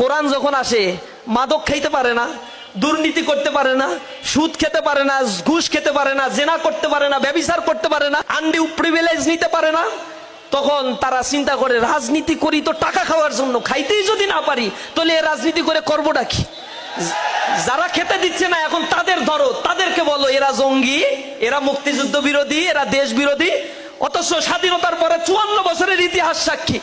কোরআন যখন আসে, মাদক খাইতে পারে না, দুর্নীতি করতে পারে না, সুদ খেতে পারে না, ঘুষ খেতে পারে না, জেনা করতে পারে না, ব্যবিচার করতে পারে না আন্ডি প্রিভিলেজ নিতে পারে না, তখন তারা চিন্তা করে, রাজনীতি করি তো টাকা খাওয়ার জন্য, খাইতেই যদি না পারি, তাহলে এ রাজনীতি করে করবোটা কি? যারা খেতে দিচ্ছে না, এখন তাদের ধরো, তাদেরকে বলো, এরা জঙ্গি, এরা মুক্তিযুদ্ধ বিরোধী, এরা দেশ বিরোধী অথচ স্বাধীনতার পরে চুয়ান্ন বছরের ইতিহাস সাক্ষী।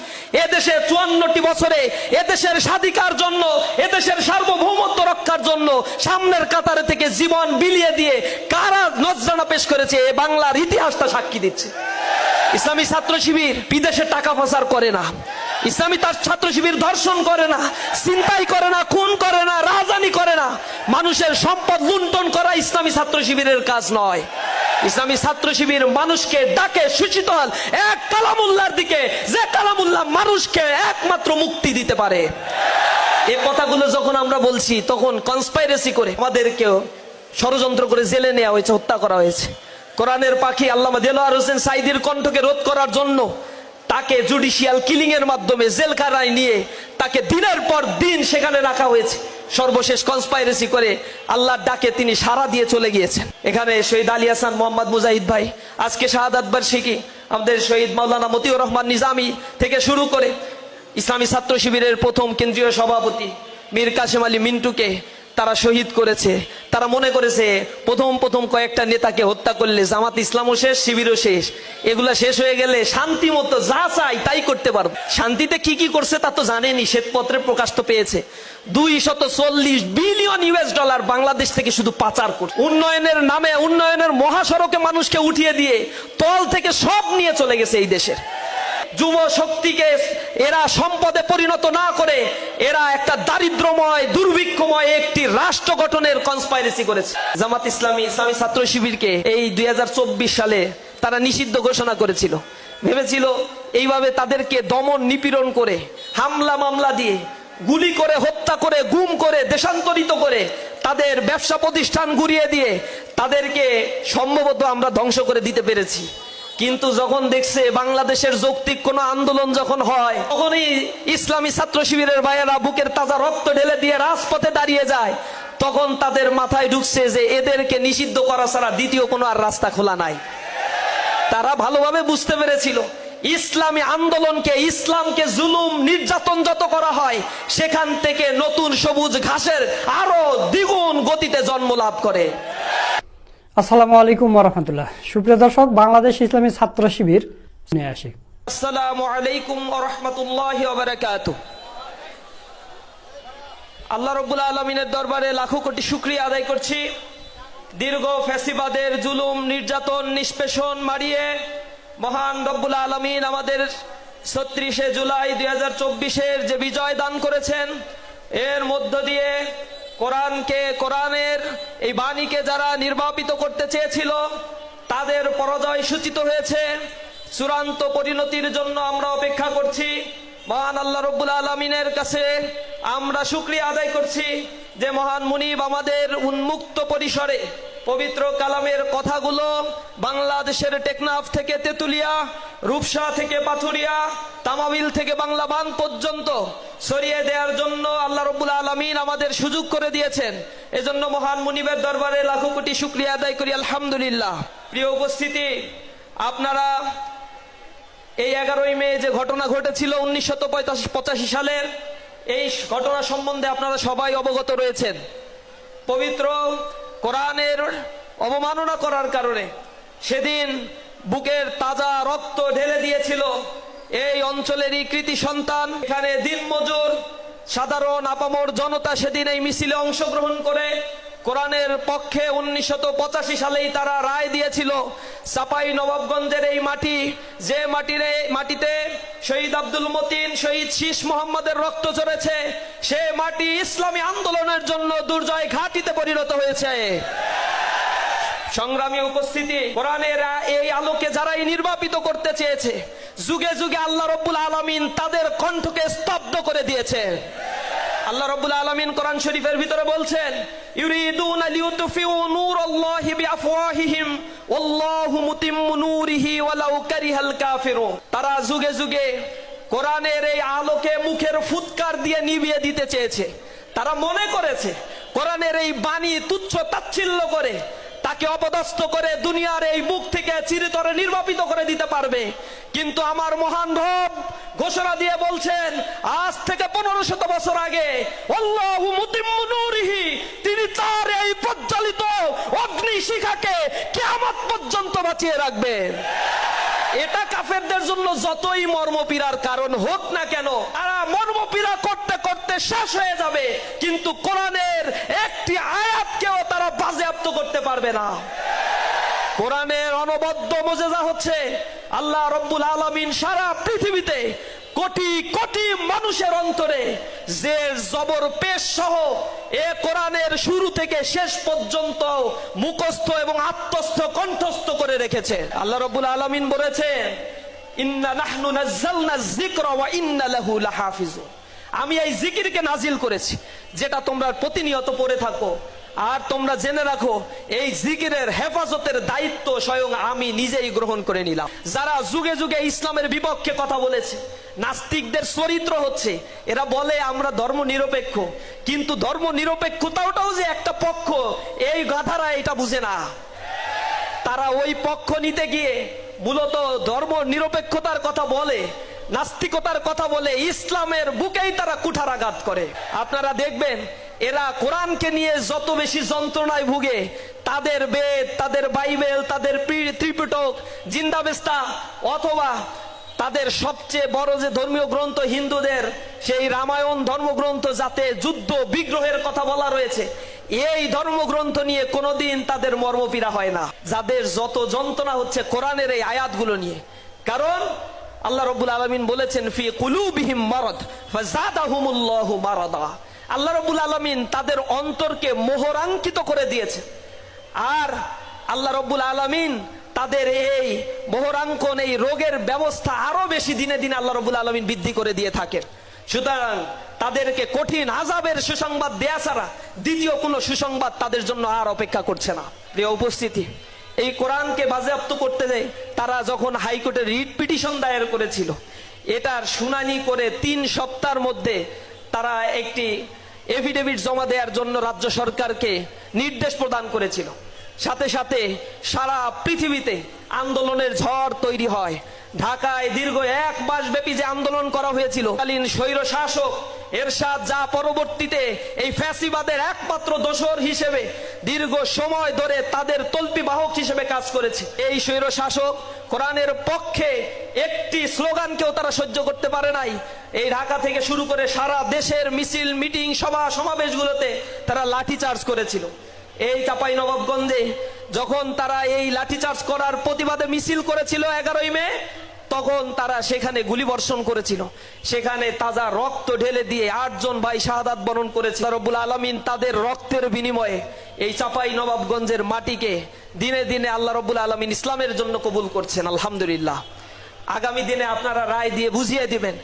এদেশে চুয়ান্নটি বছরে এদেশের স্বাধিকার জন্য এদেশের সার্বভৌমত্ব রক্ষার জন্য সামনের কাতারে থেকে জীবন বিলিয়ে দিয়ে কারা নজরানা পেশ করেছে, এ বাংলার ইতিহাসটা সাক্ষী দিচ্ছে। ইসলামী ছাত্র শিবির বিদেশে টাকা পাচার করে না। ইসলামী তার ছাত্র শিবির ধর্ষণ করে না চিন্তাই করে না, খুন করে না, রাজানি করে না। মানুষের সম্পদ লুণ্ঠন করা ইসলামী ছাত্র শিবিরের কাজ নয়। ইসলামী ছাত্র শিবির মানুষকে ডাকে সূচিত হল এক কালামুল্লার দিকে, যে কালামুল্লাহ মানুষকে একমাত্র মুক্তি দিতে পারে। এই কথাগুলো যখন আমরা বলছি, তখন কনস্পাইরেসি করে আমাদেরকেও ষড়যন্ত্র করে জেলে নেওয়া হয়েছে, হত্যা করা হয়েছে। কোরআনের পাখি আল্লামা দেলোয়ার হোসেন সাইদির কণ্ঠকে রোধ করার জন্য তাকে জুডিশিয়াল কিলিং এর মাধ্যমে জেলখানায় নিয়ে তাকে দিনের পর দিন সেখানে রাখা হয়েছে। সর্বশেষ কনস্পাইরেসি করে আল্লাহর ডাকে তিনি সারা দিয়ে চলে গিয়েছেন। এখানে শহীদ আলী হাসান মোহাম্মদ মুজাহিদ ভাই, আজকে শাহাদাত বার্ষিকী আমাদের শহীদ মাওলানা মতিউর রহমান নিজামি থেকে শুরু করে ইসলামী ছাত্র শিবিরের প্রথম কেন্দ্রীয় সভাপতি মীর কাশেম আলী মিন্টুকে তারা শহীদ করেছে। তারা মনে করেছে, প্রথম প্রথম কয়েকটা নেতাকে হত্যা করলে জামাত ইসলামও শেষ, শিবিরও শেষ। এগুলা শেষ হয়ে গেলে শান্তি মতো যা চাই তাই করতে পারব। শান্তিতে কি কি করছে তা তো জানেনি, শ্বেতপত্রে প্রকাশ তো পেয়েছে। দুই শত চল্লিশ বিলিয়ন ইউএস ডলার বাংলাদেশ থেকে শুধু পাচার করছে। উন্নয়নের নামে উন্নয়নের মহাসড়কে মানুষকে উঠিয়ে দিয়ে তল থেকে সব নিয়ে চলে গেছে এই দেশের। যুব শক্তিকে এরা সম্পদে পরিণত না করে, এরা একটা দারিদ্রময় দুর্ভিক্ষময় একটি রাষ্ট্র গঠনের কনস্পাইরেসি করেছে। জামাত ইসলামী ইসলামী ছাত্র শিবিরকে এই দুই হাজার চব্বিশ সালে তারা নিষিদ্ধ ঘোষণা করেছিল। ভেবেছিল এইভাবে তাদেরকে দমন নিপীড়ন করে, হামলা মামলা দিয়ে গুলি করে, হত্যা করে, গুম করে, দেশান্তরিত করে তাদের ব্যবসা প্রতিষ্ঠান গুড়িয়ে দিয়ে তাদেরকে সম্ভবত আমরা ধ্বংস করে দিতে পেরেছি। কিন্তু যখন দেখছে বাংলাদেশের যৌক্তিক কোন আন্দোলন যখন হয়, তখনই ইসলামী ছাত্র শিবিরের ভাইয়েরা বুকের তাজা রক্ত ঢেলে দিয়ে রাজপথে দাঁড়িয়ে যায়। তখন তাদের মাথায় ঢুকছে যে এদেরকে নিষিদ্ধ করা ছাড়া দ্বিতীয় কোনো আর রাস্তা খোলা নাই। তারা ভালোভাবে বুঝতে পেরেছিল, ইসলামী আন্দোলনকে, ইসলামকে জুলুম, নির্যাতন যত করা হয়, সেখান থেকে নতুন সবুজ ঘাসের আরও দ্বিগুণ গতিতে জন্ম লাভ করে। আসসালামু আলাইকুম রহমতুল্লাহ। সুপ্রিয় দর্শক, বাংলাদেশ ইসলামী ছাত্র শিবির নিয়ে আসি। আসসালামু আলাইকুম রহমতুল্লাহ আল্লাহ রব্বুল আলমিনের দরবারে লাখো কোটি শুক্রিয়া আদায় করছি। দীর্ঘ ফ্যাসিবাদের জুলুম, নির্যাতন, নিষ্পেষণ মারিয়ে মহান রব্বুল আলমিন আমাদের ছত্রিশে জুলাই দুই যে বিজয় দান করেছেন, এর মধ্য দিয়ে কোরআনকে, কোরআনের এই বাণীকে যারা নির্বাপিত করতে চেয়েছিল, তাদের পরাজয় সূচিত হয়েছে। চূড়ান্ত পরিণতির জন্য আমরা অপেক্ষা করছি। মহান আল্লাহ রব্বুল আলমিনের কাছে আমরা শুক্রিয়া আদায় করছি যে মহান মুনিব আমাদের উন্মুক্ত পরিসরে পবিত্র কালামের কথাগুলো বাংলাদেশের টেকনাফ থেকে তেতুলিয়া, রূপসা থেকে পাথুরিয়া, তামাবিল থেকে বাংলা বান পর্যন্ত সরিয়ে দেওয়ার জন্য আল্লাহ রব্বুল আলমিন আমাদের সুযোগ করে দিয়েছেন। এজন্য মহান মুনিবের দরবারে লাখো কোটি শুক্রিয়া আদায় করি, আলহামদুলিল্লাহ। প্রিয় উপস্থিতি, আপনারা এই এগারোই মে যে ঘটনা ঘটেছিল উনিশশো পঁচাশি সালের, এই ঘটনা সম্বন্ধে আপনারা সবাই অবগত রয়েছেন। পবিত্র কোরআনের অবমাননা করার কারণে সেদিন বুকের তাজা রক্ত ঢেলে দিয়েছিল এই অঞ্চলেরই কৃতি সন্তান। এখানে দিনমজুর, সাধারণ, আপামর জনতা সেদিন এই মিছিলে অংশগ্রহণ করে কোরআনের পক্ষে উনিশশত পঁচাশি সালেই তারা রায় দিয়েছিল চাপাই নবাবগঞ্জের এই মাটি, যে মাটির, মাটিতে শহীদ আব্দুল মতিন, শহীদ শীষ মোহাম্মদের রক্ত ঝরেছে, সে মাটি ইসলামী আন্দোলনের জন্য দুর্জয় ঘাটিতে পরিণত হয়েছে। সংগ্রামী উপস্থিতি, কোরআনের এই আলোকে যারাই নির্বাপিত করতে চেয়েছে, যুগে যুগে আল্লাহ রব্বুল আলমিন তাদের কণ্ঠকে স্তব্ধ করে দিয়েছে। আল্লাহ রব্বুল আলমিন কোরআন শরীফের ভিতরে বলছেন, ইউরিদুন লিউতফিউ নূরাল্লাহি বিআফওয়াহিহিম, ওয়াল্লাহু মুতিম্মু নূরিহি ওয়ালাউ কারিহাল কাফিরুন। তারা যুগে যুগে কোরআনের এই আলোকে মুখের ফুৎকার দিয়ে নিভিয়ে দিতে চেয়েছে। তারা মনে করেছে, কোরআনের এই বাণী তুচ্ছ তাচ্ছিল্য করে তাকে অপদস্থ করে দুনিয়ার এই মুখ থেকে চিরতরে নির্বাপিত করে দিতে পারবে। কিন্তু আমার মহান রব ঘোষণা দিয়ে বলছেন, আজ থেকে পনেরো শত বছর আগে তিনি তার এই প্রজ্বলিত অগ্নি শিখাকে কেমন পর্যন্ত বাঁচিয়ে রাখবেন। এটা কাফেরদের জন্য যতই মর্মপীড়ার কারণ হোক না কেন, তারা মর্মপীড়া করতে করতে শেষ হয়ে যাবে। কিন্তু কোরআনের একটি আয়াতকেও তারা বাজেয়াপ্ত করতে পারবে না। কোরআনের অনবদ্য মজেজা হচ্ছে, আল্লাহ রব্বুল আলমিন সারা পৃথিবীতে কোটি কোটি মানুষের অন্তরে যে জবর পেশ সহ এ কোরআনের শুরু থেকে শেষ পর্যন্ত মুখস্থ এবং আত্মস্থ, কণ্ঠস্থ করে রেখেছে। আল্লাহ রবুল আলমিন বলেছেন আমি এই জিকিরকে নাজিল করেছি, যেটা তোমরা প্রতিনিয়ত পড়ে থাকো। আর তোমরা জেনে রাখো, এই জিকিরের হেফাজতের দায়িত্ব স্বয়ং আমি নিজেই গ্রহণ করে নিলাম। যারা যুগে যুগে ইসলামের বিপক্ষে কথা বলেছে, নাস্তিকদের চরিত্র হচ্ছে, এরা বলে আমরা ধর্ম নিরপেক্ষ কিন্তু ধর্ম নিরপেক্ষতাওটাও যে একটা পক্ষ, এই গাধারা এটা বুঝে না। তারা ওই পক্ষ নিতে গিয়ে মূলত ধর্ম নিরপেক্ষতার কথা বলে, নাস্তিকতার কথা বলে, ইসলামের বুকেই তারা কুঠারাঘাত করে। আপনারা দেখবেন এরা কোরআনকে নিয়ে যত বেশি যন্ত্রণায় ভুগে, তাদের বেদ, তাদের বাইবেল, তাদের ত্রিপিটক জিন্দাবেস্তা অথবা তাদের সবচেয়ে বড় যে ধর্মীয় গ্রন্থ হিন্দুদের, সেই রামায়ণ ধর্মগ্রন্থ যাতে যুদ্ধ, বিগ্রহের কথা বলা রয়েছে, এই ধর্মগ্রন্থ নিয়ে কোনোদিন তাদের মর্মপীড়া হয় না। যাদের যত যন্ত্রণা হচ্ছে কোরআনের এই আয়াতগুলো নিয়ে। কারণ আল্লাহ রব্বুল আলমিন বলেছেন, ফি কুলুবিহিম মারদ, ফাজাদাহুমুল্লাহু মারাদা। আল্লাহ রব্বুল আলমিন তাদের অন্তরকে মোহরাঙ্কিত করে দিয়েছে। আর আল্লাহ রব্বুল আলমিন তাদের এই মোহরাঙ্কন, এই রোগের ব্যবস্থা আরও বেশি দিনে দিনে আল্লাহ রব্বুল আলমিন বৃদ্ধি করে দিয়ে থাকেন। সুতরাং তাদেরকে কঠিন আজাবের সুসংবাদ দেয়া ছাড়া দ্বিতীয় কোনো সুসংবাদ তাদের জন্য আর অপেক্ষা করছে না। প্রিয় উপস্থিতি, এই কোরআনকে বাজেয়াপ্ত করতে যায় তারা যখন হাইকোর্টে রিট পিটিশন দায়ের করেছিল, এটার শুনানি করে তিন সপ্তাহের মধ্যে তারা একটি এফিডেভিট জমা দেওয়ার জন্য রাজ্য সরকারকে নির্দেশ প্রদান করেছিল। সাথে সাথে সারা পৃথিবীতে আন্দোলনের ঝড় তৈরি হয়। ঢাকায় দীর্ঘ এক মাস ব্যাপী যে আন্দোলন করা হয়েছিল, কালীন স্বৈর শাসক এরশাদ যা পরবর্তীতে এই ফ্যাসিবাদের একমাত্র দোসর হিসেবে দীর্ঘ সময় ধরে তাদের তল্পি বাহক হিসেবে কাজ করেছে। এই স্বৈর শাসক কোরআনের পক্ষে একটি স্লোগানকেও তারা সহ্য করতে পারে নাই। এই ঢাকা থেকে শুরু করে সারা দেশের মিছিল, মিটিং, সভা, সমাবেশগুলোতে তারা লাঠিচার্জ করেছিল। এই চাপাই নবাবগঞ্জে যখন তারা এই লাঠিচার্জ করার প্রতিবাদে মিছিল করেছিল এগারোই মে তখন তারা সেখানে গুলি বর্ষণ করেছিল। সেখানে তাজা রক্ত ঢেলে দিয়ে আটজন ভাই শাহাদাত বরণ করেছে রব্বুল আলমিন তাদের রক্তের বিনিময়ে এই চাপাই নবাবগঞ্জের মাটিকে দিনে দিনে আল্লাহ রব্বুল আলমিন ইসলামের জন্য কবুল করছেন, আলহামদুলিল্লাহ। আগামী দিনে আপনারা রায় দিয়ে বুঝিয়ে দিবেন,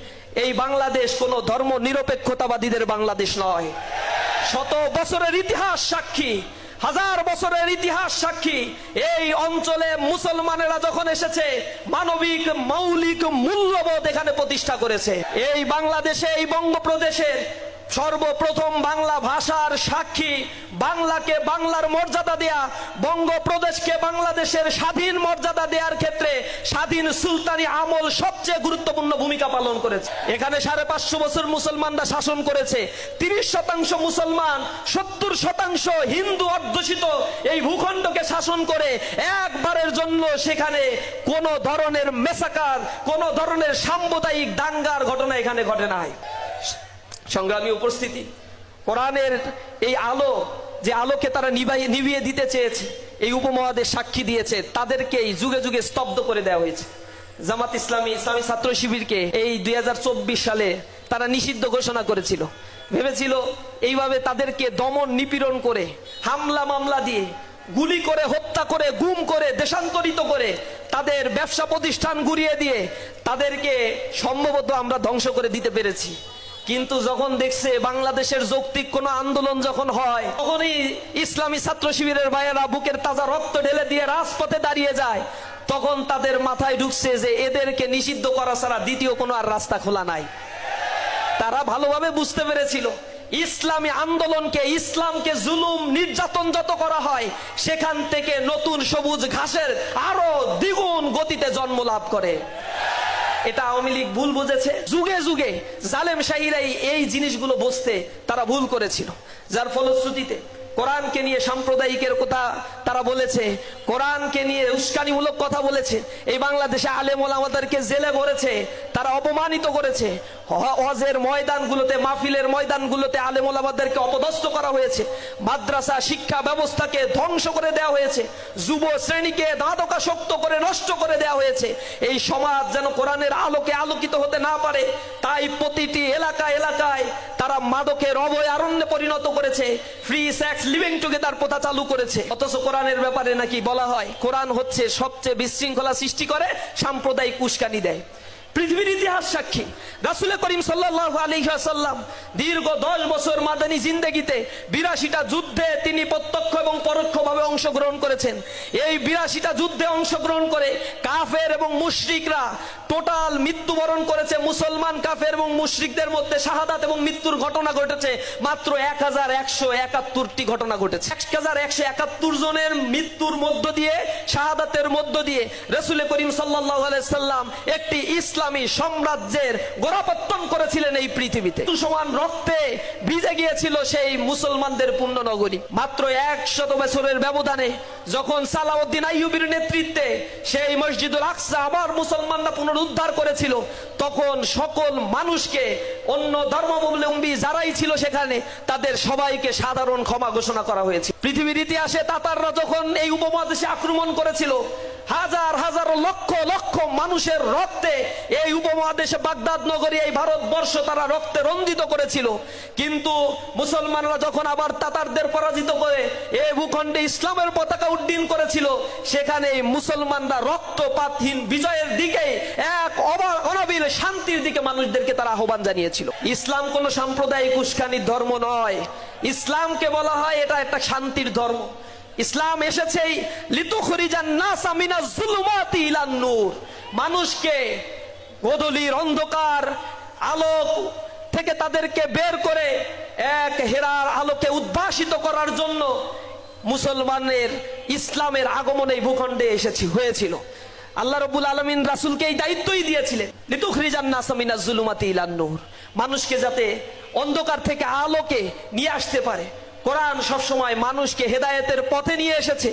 এই বাংলাদেশ কোনো ধর্ম নিরপেক্ষতাবাদীদের বাংলাদেশ নয়। শত বছরের ইতিহাস সাক্ষী হাজার বছরের ইতিহাস সাক্ষী। এই অঞ্চলে মুসলমানেরা যখন এসেছে, মানবিক মৌলিক মূল্যবোধ এখানে প্রতিষ্ঠা করেছে। এই বাংলাদেশে, এই বঙ্গপ্রদেশের সর্বপ্রথম বাংলা ভাষার সাক্ষী, বাংলাকে বাংলার মর্যাদা দেয়া, বঙ্গপ্রদেশকে বাংলাদেশের স্বাধীন মর্যাদা দেওয়ার ক্ষেত্রে স্বাধীন সুলতানি আমল সবচেয়ে গুরুত্বপূর্ণ ভূমিকা পালন করেছে। এখানে সাড়ে পাঁচশো বছর মুসলমানরা শাসন করেছে। তিরিশ শতাংশ মুসলমান, সত্তর শতাংশ হিন্দু অধ্যুষিত এই ভূখণ্ডকে শাসন করে একবারের জন্য সেখানে কোন ধরনের মেসাকার, কোনো ধরনের সাম্প্রদায়িক দাঙ্গার ঘটনা এখানে ঘটে নাই। সংগ্রামী উপস্থিতি। কোরআনের এই আলো, যে আলোকে তারা নিভিয়ে দিতে চেয়েছে, এই উপমহাদেশ সাক্ষী দিয়েছে, তাদেরকে এই যুগে যুগে স্তব্ধ করে দেওয়া হয়েছে। জামাত ইসলামী ইসলামী ছাত্র শিবিরকে এই দু হাজার চব্বিশ সালে তারা নিষিদ্ধ ঘোষণা করেছিল। ভেবেছিল এইভাবে তাদেরকে দমন নিপীড়ন করে, হামলা মামলা দিয়ে গুলি করে, হত্যা করে, গুম করে, দেশান্তরিত করে তাদের ব্যবসা প্রতিষ্ঠান গুড়িয়ে দিয়ে তাদেরকে সম্ভবত আমরা ধ্বংস করে দিতে পেরেছি। কিন্তু যখন দেখছে বাংলাদেশের যৌক্তিক কোনো আন্দোলন যখন হয়, তখনই ইসলামী ছাত্র শিবিরের ভাইয়েরা বুকের তাজা রক্ত ঢেলে দিয়ে রাজপথে দাঁড়িয়ে যায়। তখন তাদের মাথায় ঢুকছে যে এদেরকে নিষিদ্ধ করা ছাড়া দ্বিতীয় কোনো আর রাস্তা খোলা নাই। তারা ভালোভাবে বুঝতে পেরেছিল, ইসলামী আন্দোলনকে, ইসলামকে জুলুম, নির্যাতন যত করা হয়, সেখান থেকে নতুন সবুজ ঘাসের আরও দ্বিগুণ গতিতে জন্ম লাভ করে। এটা আওয়ামী লীগ ভুল বুঝেছে। যুগে যুগে জালেম শাহিরাই এই জিনিসগুলো বুঝতে তারা ভুল করেছিল। যার ফলশ্রুতিতে কোরআনকে নিয়ে সাম্প্রদায়িকের কথা তারা বলেছে, কোরআনকে নিয়ে উস্কানিমূলক কথা বলেছে, এই বাংলাদেশে আলেম ওলামাদেরকে জেলে ভরেছে, তারা অপমানিত করেছে। হজের ময়দানগুলোতে, মাহফিলের ময়দানগুলোতে আলেম ওলামাদেরকে অপদস্থ করা হয়েছে। মাদ্রাসা শিক্ষা ব্যবস্থাকে ধ্বংস করে দেওয়া হয়েছে। যুব শ্রেণীকে দাঁতকাসক্ত করে নষ্ট করে দেওয়া হয়েছে। এই সমাজ যেন কোরআনের আলোকে আলোকিত হতে না পারে, তাই প্রতিটি এলাকা এলাকায় তারা মাদকের অভয় আরণ্যে পরিণত করেছে। ফ্রি সেক্স লিভিং টুগেদার প্রথা চালু করেছে। অথচ কোরআনের ব্যাপারে নাকি বলা হয়, কোরআন হচ্ছে সবচেয়ে বিশৃঙ্খলা সৃষ্টি করে, সাম্প্রদায়িক উস্কানি দেয়। পৃথিবীর ইতিহাস সাক্ষী। রাসুল করিম সাল্লাহ আলহাসাল্লাম দীর্ঘ দশ বছর মাদানী জিন্দেগিতে বিরাশিটা যুদ্ধে তিনি প্রত্যক্ষ এবং পরোক্ষভাবে অংশগ্রহণ করেছেন। এই বিরাশিটা যুদ্ধে অংশগ্রহণ করে কাফের এবং মুশরিকরা টোটাল মৃত্যুবরণ করেছে মুসলমান কাফের এবং মুশরিকদের মধ্যে শাহাদাত এবং মৃত্যুর ঘটনা ঘটেছে মাত্র এক হাজার একশো একাত্তরটি ঘটনা ঘটেছে। এক হাজার একশো একাত্তর জনের মৃত্যুর মধ্য দিয়ে, শাহাদাতের মধ্য দিয়ে রসুল করিম সাল্লাহ সাল্লাম একটি ইসলামী সাম্রাজ্যের গোড়াপত্তন করেছিলেন এই পৃথিবীতে। সমান রক্তে ভিজে গিয়েছিল সেই মুসলমানদের পূর্ণ নগরী মাত্র একশত বছরের ব্যবধানে যখন সালাউদ্দিন আইয়ুবির নেতৃত্বে সেই মসজিদুল আকসা আবার মুসলমানরা পুনরুদ্ধার করেছিল, তখন সকল মানুষকে, অন্য ধর্মাবলম্বী যারাই ছিল সেখানে, তাদের সবাইকে সাধারণ ক্ষমা ঘোষণা করা হয়েছে। পৃথিবীর ইতিহাসে তাতাররা যখন এই উপমহাদেশে আক্রমণ করেছিল হাজার হাজার, লক্ষ লক্ষ মানুষের রক্তে এই উপমহাদেশে বাগদাদ নগরী, এই ভারতবর্ষ তারা রক্তে রঞ্জিত করেছিল। কিন্তু মুসলমানরা যখন আবার তাতারদের পরাজিত করে এই ভূখণ্ডে ইসলামের পতাকা উড্ডীন করেছিল, সেখানে মুসলমানরা রক্তপাতহীন বিজয়ের দিকে, এক অনাবিল শান্তির দিকে মানুষদেরকে তারা আহ্বান জানিয়েছিল। ইসলাম কোনো সাম্প্রদায়িক উস্কানির ধর্ম নয়। ইসলামকে বলা হয় এটা একটা শান্তির ধর্ম। ইসলাম এসেছে মানুষকে গোধূলির অন্ধকার আলোক থেকে তাদেরকে বের করে এক হেরার আলোকে উদ্ভাসিত করার জন্য মুসলমানের ইসলামের আগমন ভূখণ্ডে এসেছি, হয়েছিল। আল্লাহ রবুল আলমিন রাসুলকে এই দায়িত্বই দিয়েছিলেন মানুষকে যাতে অন্ধকার থেকে আলোকে নিয়ে আসতে পারে। কোরআন সবসময় মানুষকে হেদায়েতের পথে নিয়ে এসেছে।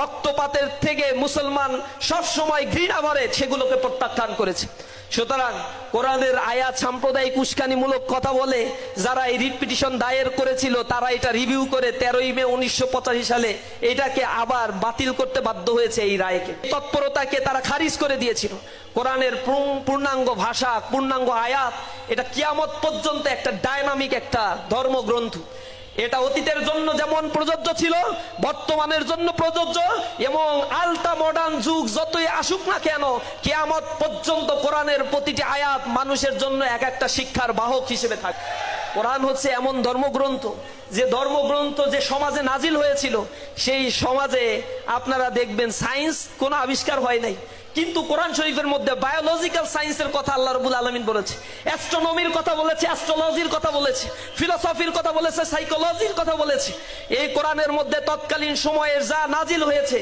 রক্তপাতের থেকে মুসলমান সবসময় ঘৃণা ভরে সেগুলোকে প্রত্যাখ্যান করেছে। সুতরাং কোরআনের আয়াত সাম্প্রদায়িক উস্কানিমূলক কথা বলে, যারা এই রিপিটিশন দায়ের করেছিল, তারা এটা রিভিউ করে তেরোই মে উনিশশো সালে এটাকে আবার বাতিল করতে বাধ্য হয়েছে এই রায়কে। তৎপরতাকে তারা খারিজ করে দিয়েছিল। কোরআনের পূর্ণাঙ্গ ভাষা, পূর্ণাঙ্গ আয়াত, এটা কিয়ামত পর্যন্ত একটা ডায়নামিক একটা ধর্মগ্রন্থ। এটা অতীতের জন্য যেমন প্রযোজ্য ছিল, বর্তমানের জন্য প্রযোজ্য, এবং আলটা মডার্ন যুগ যতই আসুক না কেন, কেয়ামত পর্যন্ত কোরআনের প্রতিটি আয়াত মানুষের জন্য এক একটা শিক্ষার বাহক হিসেবে থাকে। কোরআন হচ্ছে এমন ধর্মগ্রন্থ, যে ধর্মগ্রন্থ যে সমাজে নাজিল হয়েছিল, সেই সমাজে আপনারা দেখবেন সায়েন্স কোনো আবিষ্কার হয় নাই। কিন্তু কোরআন শরীফের মধ্যে বায়োলজিক্যাল সায়েন্সের কথা আল্লাহ রবুল আলমিন বলেছে। অ্যাস্ট্রোনমির কথা বলেছে অ্যাস্ট্রোলজির কথা বলেছে ফিলোসফির কথা বলেছে সাইকোলজির কথা বলেছে। এই কোরআনের মধ্যে তৎকালীন সময়ে যা নাজিল হয়েছে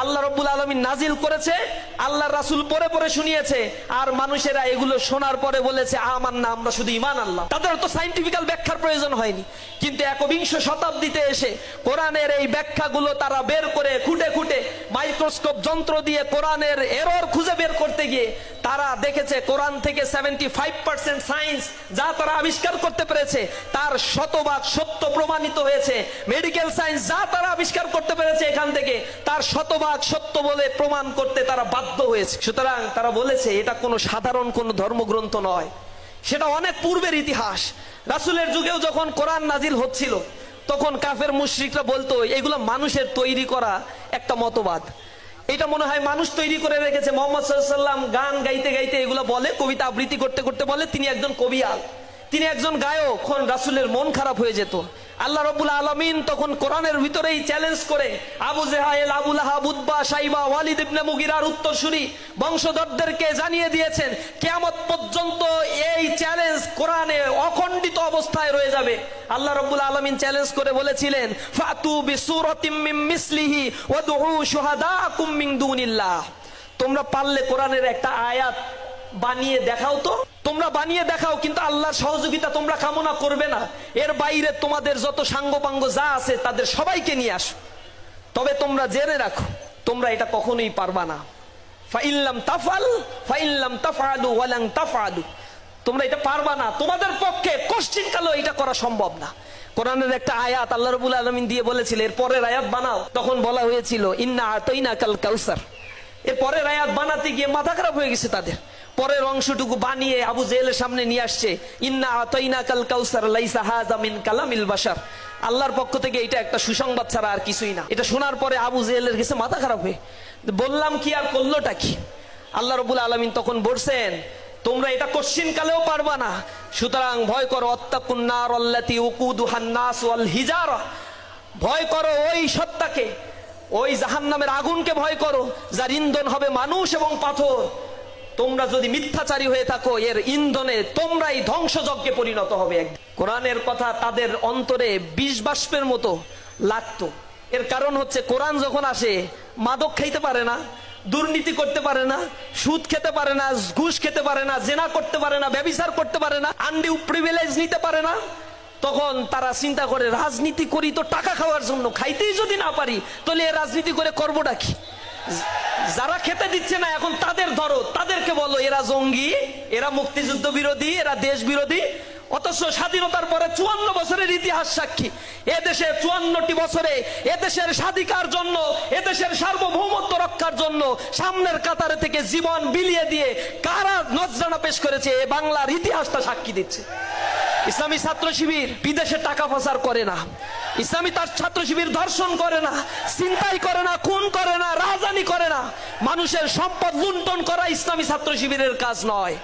আল্লাহ রব্বুল আলমিন নাজিল করেছে আল্লাহ রাসুল পরে পরে শুনিয়েছে, আর মানুষেরা এগুলো শোনার পরে বলেছে আমার না আমরা শুধু ইমান আল্লাহ। তাদের তো সাইন্টিফিক্যাল ব্যাখ্যার প্রয়োজন হয়নি। কিন্তু একবিংশ শতাব্দীতে এসে কোরআনের এই ব্যাখ্যাগুলো তারা বের করে খুঁটে খুঁটে মাইক্রোস্কোপ যন্ত্র দিয়ে কোরআনের এরর খুঁজে বের করতে গিয়ে তারা দেখেছে, কোরআন থেকে সেভেন্টি ফাইভ পার্সেন্ট সায়েন্স যা তারা আবিষ্কার করতে পেরেছে, তার শতভাগ সত্য প্রমাণিত হয়েছে। মেডিকেল সায়েন্স যা তারা আবিষ্কার করতে পেরেছে এখান থেকে, তার শতভাগ সত্য বলে প্রমাণ করতে তারা বাধ্য হয়েছে। সুতরাং তারা বলেছে, এটা কোনো সাধারণ কোনো ধর্মগ্রন্থ নয়। সেটা অনেক পূর্বের ইতিহাস। রাসুলের যুগেও যখন কোরআন নাজিল হচ্ছিল, তখন কাফের মুশরিকরা বলতো, এগুলো মানুষের তৈরি করা একটা মতবাদ। এটা মনে হয় মানুষ তৈরি করে রেখেছে। মোহাম্মদ সাল্লাম গান গাইতে গাইতে এগুলো বলে, কবিতা আবৃত্তি করতে করতে বলে, তিনি একজন কবিয়াল তিনি একজন গায়ক রাসুলের মন খারাপ হয়ে যেত। আল্লাহ রবুল আলমিন তখন কোরআনের ভিতরেই চ্যালেঞ্জ করে, আবু জেহাইল আবুল আহাব উদ্বা সাইবা ওয়ালিদ ইবনে মুগিরার উত্তরসূরি বংশধরদেরকে জানিয়ে দিয়েছেন, কেয়ামত পর্যন্ত এই চ্যালেঞ্জ কোরআনে অখণ্ডিত অবস্থায় রয়ে যাবে। আল্লাহ রব্বুল আলমিন চ্যালেঞ্জ করে বলেছিলেন, ফাতু বিসুরাতিম মিসলিহি ওয়াদউ শুহাদাকুম মিন দুনিল্লাহ। তোমরা পারলে কোরআনের একটা আয়াত বানিয়ে দেখাও তো। তোমরা বানিয়ে দেখাও, কিন্তু আল্লাহর সহযোগিতা তোমরা কামনা করবে না। এর বাইরে তোমাদের যত সাঙ্গপাঙ্গ যা আছে, তাদের সবাইকে নিয়ে আসো। তবে তোমরা জেনে রাখো, তোমরা এটা কখনোই পারবা না। ফাইল্লাম তাফাল, ফাইল্লাম তাফালু, ওয়ালাং তাফালু। তোমরা এটা পারবা না। তোমাদের পক্ষে কোশ্চিন কালো এটা করা সম্ভব না। কোরআনের একটা আয়াত আল্লাহ রবুল আলমিন দিয়ে বলেছিল, এর পরের আয়াত বানাও। তখন বলা হয়েছিল, ইন্না আতইনা কাল কাউসার। এর পরের আয়াত বানাতে গিয়ে মাথা খারাপ হয়ে গেছে তাদের। পরের অংশটুকু বানিয়ে আবু জেলের সামনে নিয়ে আসছে। ইন্না আতইনা কাল কাউসার, লাইসা হাজা মিন কালামিল বাশার। আল্লাহর পক্ষ থেকে এটা একটা সুসংবাদ ছাড়া আর কিছুই না। এটা শোনার পরে আবু জেলের গেছে মাথা খারাপ হয়ে বললাম কি আর করলোটা কি? আল্লাহ রবুল আলমিন তখন বলছেন, তোমরা এটা কশ্চিন কালেও পারবা না। সুতরাং ভয় করো অত্তাকুন্নার অল্লাতি উকুদুহান নাস ওয়াল হিজারা। ভয় করো ওই সত্তাকে, ওই জাহান্নামের আগুনকে ভয় করো, যার ইন্ধন হবে মানুষ এবং পাথর। তোমরা যদি মিথ্যাচারী হয়ে থাকো, এর ইন্ধনে তোমরাই ধ্বংসযজ্ঞে পরিণত হবে। কোরআনের কথা তাদের অন্তরে বিষ বাষ্পের মতো লাগতো এর কারণ হচ্ছে, কোরআন যখন আসে, মাদক খাইতে পারে না, দুর্নীতি করতে পারে না, সুদ খেতে পারে না, ঘুষ খেতে পারে না, জেনা করতে পারে না, ব্যবিচার করতে পারে না আন্ডি প্রিভিলেজ নিতে পারে না, তখন তারা চিন্তা করে, রাজনীতি করি তো টাকা খাওয়ার জন্য, খাইতেই যদি না পারি, তাহলে রাজনীতি করে করবোটা কি যারা খেতে দিচ্ছে না, এখন তাদের ধরো, তাদেরকে বলো, এরা জঙ্গি, এরা মুক্তিযুদ্ধ বিরোধী, এরা দেশ বিরোধী, অথচ স্বাধীনতার পরে চুয়ান্ন বছরের ইতিহাস সাক্ষী। এদেশে চুয়ান্নটি বছরে এদেশের স্বাধিকার জন্য এদেশের সার্বভৌমত্ব রক্ষার জন্য সামনের কাতারে থেকে জীবন বিলিয়ে দিয়ে কারা নজরানা পেশ করেছে, এ বাংলার ইতিহাসটা সাক্ষী দিচ্ছে। ইসলামী ছাত্র শিবির বিদেশে টাকা পাচার করে না। ইসলামী তার ছাত্র শিবির ধর্ষণ করে না চিন্তাই করে না, খুন করে না রাজানি করে না। মানুষের সম্পদ লুণ্ঠন করা ইসলামী ছাত্র শিবিরের কাজ নয়।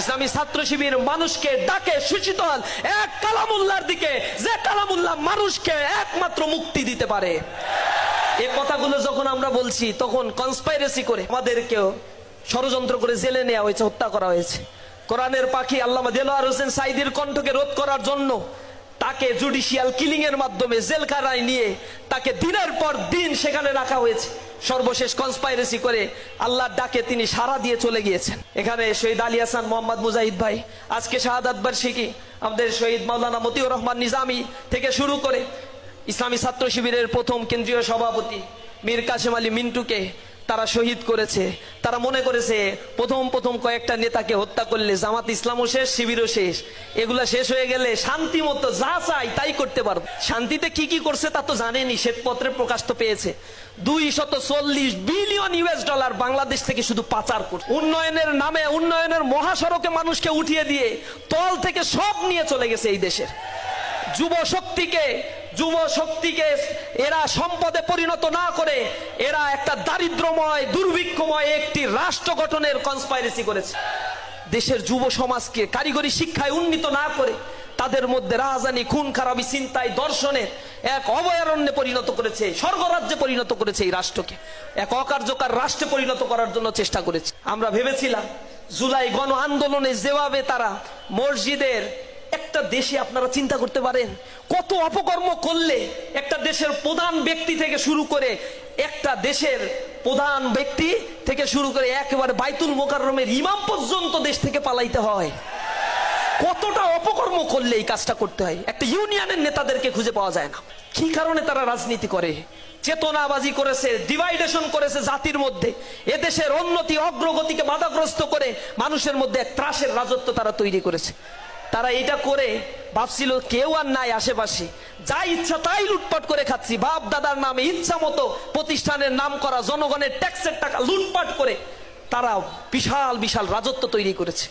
ইসলামী ছাত্র শিবির মানুষকে ডাকে, সূচিত হন, এক কালামুল্লার দিকে, যে কালামুল্লাহ মানুষকে একমাত্র মুক্তি দিতে পারে। এ কথাগুলো যখন আমরা বলছি, তখন কনস্পাইরেসি করে আমাদেরকেও ষড়যন্ত্র করে জেলে নেওয়া হয়েছে, হত্যা করা হয়েছে। কোরআনের পাখি আল্লামা দেলোয়ার হোসেন সাইদির কণ্ঠকে রোধ করার জন্য তাকে জুডিশিয়াল কিলিং এর মাধ্যমে জেলখানায় নিয়ে তাকে দিনের পর দিন সেখানে রাখা হয়েছে। সর্বশেষ কনস্পাইরেসি করে আল্লাহর ডাকে তিনি সারা দিয়ে চলে গিয়েছেন। এখানে শহীদ আলী হাসান মোহাম্মদ মুজাহিদ ভাই, আজকে শাহাদাত বার্ষিকী আমাদের শহীদ মাওলানা মতিউর রহমান নিজামি থেকে শুরু করে ইসলামী ছাত্র শিবিরের প্রথম কেন্দ্রীয় সভাপতি মীর কাশেম আলী মিন্টুকে তারা শহীদ করেছে। তারা মনে করেছে, প্রথম প্রথম কয়েকটা নেতাকে হত্যা করলে জামাত ইসলামও শেষ, শিবিরও শেষ। এগুলা শেষ হয়ে গেলে শান্তি মতো যা চাই তাই করতে পারব। শান্তিতে কি কি করছে তা তো জানেনি, শ্বেতপত্রে প্রকাশ তো পেয়েছে। দুই শত চল্লিশ বিলিয়ন ইউএস ডলার বাংলাদেশ থেকে শুধু পাচার করছে। উন্নয়নের নামে, উন্নয়নের মহাসড়কে মানুষকে উঠিয়ে দিয়ে তল থেকে সব নিয়ে চলে গেছে এই দেশের। যুব শক্তিকে যুব শক্তিকে এরা সম্পদে পরিণত না করে, এরা একটা দারিদ্রময় দুর্ভিক্ষময় একটি রাষ্ট্র গঠনের কনস্পাইরেসি করেছে। দেশের যুব সমাজকে কারিগরি শিক্ষায় উন্নীত না করে, তাদের মধ্যে রাজধানী খুন, খারাপি চিন্তায় দর্শনের এক অভয়ারণ্যে পরিণত করেছে, স্বর্গরাজ্যে পরিণত করেছে এই রাষ্ট্রকে। এক অকার্যকর রাষ্ট্রে পরিণত করার জন্য চেষ্টা করেছে। আমরা ভেবেছিলাম, জুলাই গণ আন্দোলনে যেভাবে তারা মসজিদের একটা দেশে আপনারা চিন্তা করতে পারেন কত অপকর্ম করলে একটা দেশের প্রধান ব্যক্তি থেকে শুরু করে একটা দেশের প্রধান ব্যক্তি থেকে শুরু করে একেবারে বাইতুল মোকাররমের ইমাম পর্যন্ত দেশ থেকে পালাইতে হয়। কতটা অপকর্ম করলে এই কাজটা করতে হয়? একটা ইউনিয়নের নেতাদেরকে খুঁজে পাওয়া যায় না। কি কারণে তারা রাজনীতি করে? চেতনাবাজি করেছে, ডিভাইডেশন করেছে জাতির মধ্যে। এদেশের উন্নতি, অগ্রগতিকে বাধাগ্রস্ত করে মানুষের মধ্যে ত্রাসের রাজত্ব তারা তৈরি করেছে। তারা এটা করে ভাবছিল, কেউ আর নাই আশেপাশে। যা ইচ্ছা তাই লুটপাট করে খাচ্ছি। বাপ দাদার নামে ইচ্ছা মতো প্রতিষ্ঠানের নাম করা জনগণের ট্যাক্সের টাকা লুটপাট করে তারা বিশাল বিশাল রাজত্ব তৈরি করেছে।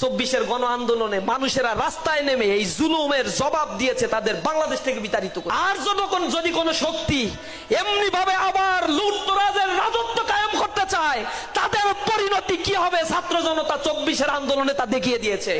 চব্বিশের গণ আন্দোলনে মানুষেরা রাস্তায় নেমে এই জুলুমের জবাব দিয়েছে তাদের বাংলাদেশ থেকে বিতাড়িত করে। আর যতক্ষণ যদি কোনো শক্তি এমনি ভাবে আবার লুটতরাজের রাজত্ব কায়েম করতে চায়, তাদের পরিণতি কি হবে? ছাত্র জনতা চব্বিশের আন্দোলনে তা দেখিয়ে দিয়েছে।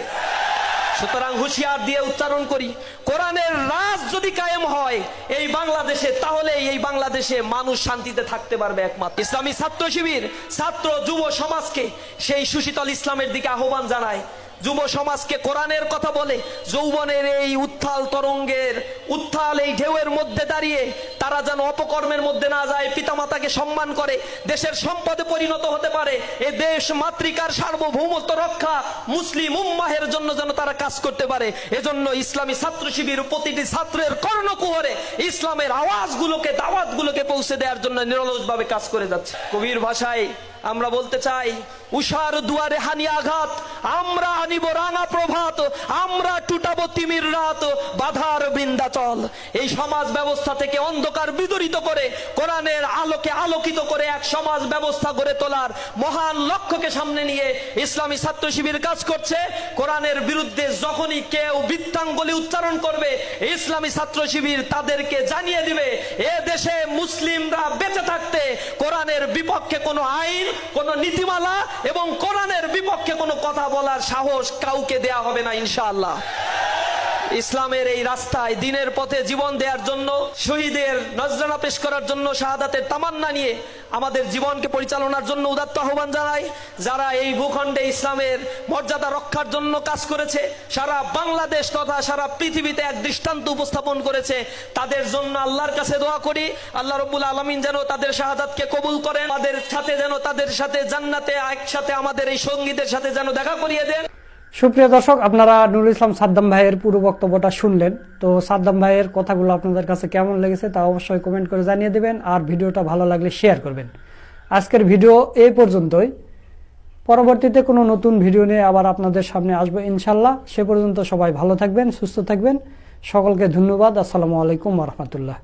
সুতরাং হুঁশিয়ার দিয়ে উচ্চারণ করি, কোরআনের রাজ যদি কায়েম হয় এই বাংলাদেশে তাহলে এই বাংলাদেশে মানুষ শান্তিতে থাকতে পারবে একমাত্র। ইসলামী ছাত্র শিবির, ছাত্র যুব সমাজকে সেই সুশীতল ইসলামের দিকে আহ্বান জানায় যুব সমাজকে কোরআনের কথা বলে, যৌবনের এই উত্থাল তরঙ্গের, উত্থাল এই ঢেউয়ের মধ্যে দাঁড়িয়ে তারা যেন অপকর্মের মধ্যে না যায়, পিতামাতাকে সম্মান করে, দেশের সম্পদে পরিণত হতে পারে, এ দেশ মাতৃকার সার্বভৌমত্ব রক্ষা মুসলিম উম্মাহের জন্য যেন তারা কাজ করতে পারে, এজন্য ইসলামী ছাত্র শিবির প্রতিটি ছাত্রের কর্ণকুহরে ইসলামের আওয়াজগুলোকে, দাওয়াতগুলোকে পৌঁছে দেওয়ার জন্য নিরলসভাবে কাজ করে যাচ্ছে। কবির ভাষায় আমরা বলতে চাই উষার দুয়ারে হানি আঘাত, আমরা আনিব রাঙা প্রভাত, আমরা টুটাবো তিমির রাত, বাধার বৃন্দাচল। এই সমাজ ব্যবস্থা থেকে অন্ধকার বিদরিত করে, কোরআনের আলোকে আলোকিত করে এক সমাজ ব্যবস্থা গড়ে তোলার মহান লক্ষ্যকে সামনে নিয়ে ইসলামী ছাত্র শিবির কাজ করছে। কোরআনের বিরুদ্ধে যখনই কেউ বৃত্তাঙ্গলি উচ্চারণ করবে, ইসলামী ছাত্র শিবির তাদেরকে জানিয়ে দিবে, এ দেশে মুসলিমরা বেঁচে থাকতে কোরআনের বিপক্ষে কোনো আইন, কোনো নীতিমালা এবং কোরআনের বিপক্ষে কোনো কথা বলার সাহস কাউকে দেয়া হবে না ইনশাআল্লাহ। ইসলামের এই রাস্তায় দিনের পথে জীবন দেওয়ার জন্য, শহীদের নজরানা পেশ করার জন্য, শাহাদাতের তামান্না নিয়ে আমাদের জীবনকে পরিচালনার জন্য উদাত্ত আহ্বান জানাই। যারা এই ভূখণ্ডে ইসলামের মর্যাদা রক্ষার জন্য কাজ করেছে, সারা বাংলাদেশ তথা সারা পৃথিবীতে এক দৃষ্টান্ত উপস্থাপন করেছে, তাদের জন্য আল্লাহর কাছে দোয়া করি। আল্লাহ রব্বুল আলমিন যেন তাদের শাহাদাতকে কবুল করেন তাদের সাথে যেন তাদের সাথে জান্নাতে, একসাথে আমাদের এই সঙ্গীদের সাথে যেন দেখা করিয়ে দেন। সুপ্রিয় দর্শক, আপনারা নুরুল ইসলাম সাদ্দাম ভাইয়ের পুরো বক্তব্যটা শুনলেন। তো সাদ্দাম ভাইয়ের কথাগুলো আপনাদের কাছে কেমন লেগেছে তা অবশ্যই কমেন্ট করে জানিয়ে দেবেন আর ভিডিওটা ভালো লাগলে শেয়ার করবেন। আজকের ভিডিও এই পর্যন্তই। পরবর্তীতে কোনো নতুন ভিডিও নিয়ে আবার আপনাদের সামনে আসব ইনশাল্লাহ সে পর্যন্ত সবাই ভালো থাকবেন, সুস্থ থাকবেন। সকলকে ধন্যবাদ। আসসালামু আলাইকুম রহমতুল্লাহ।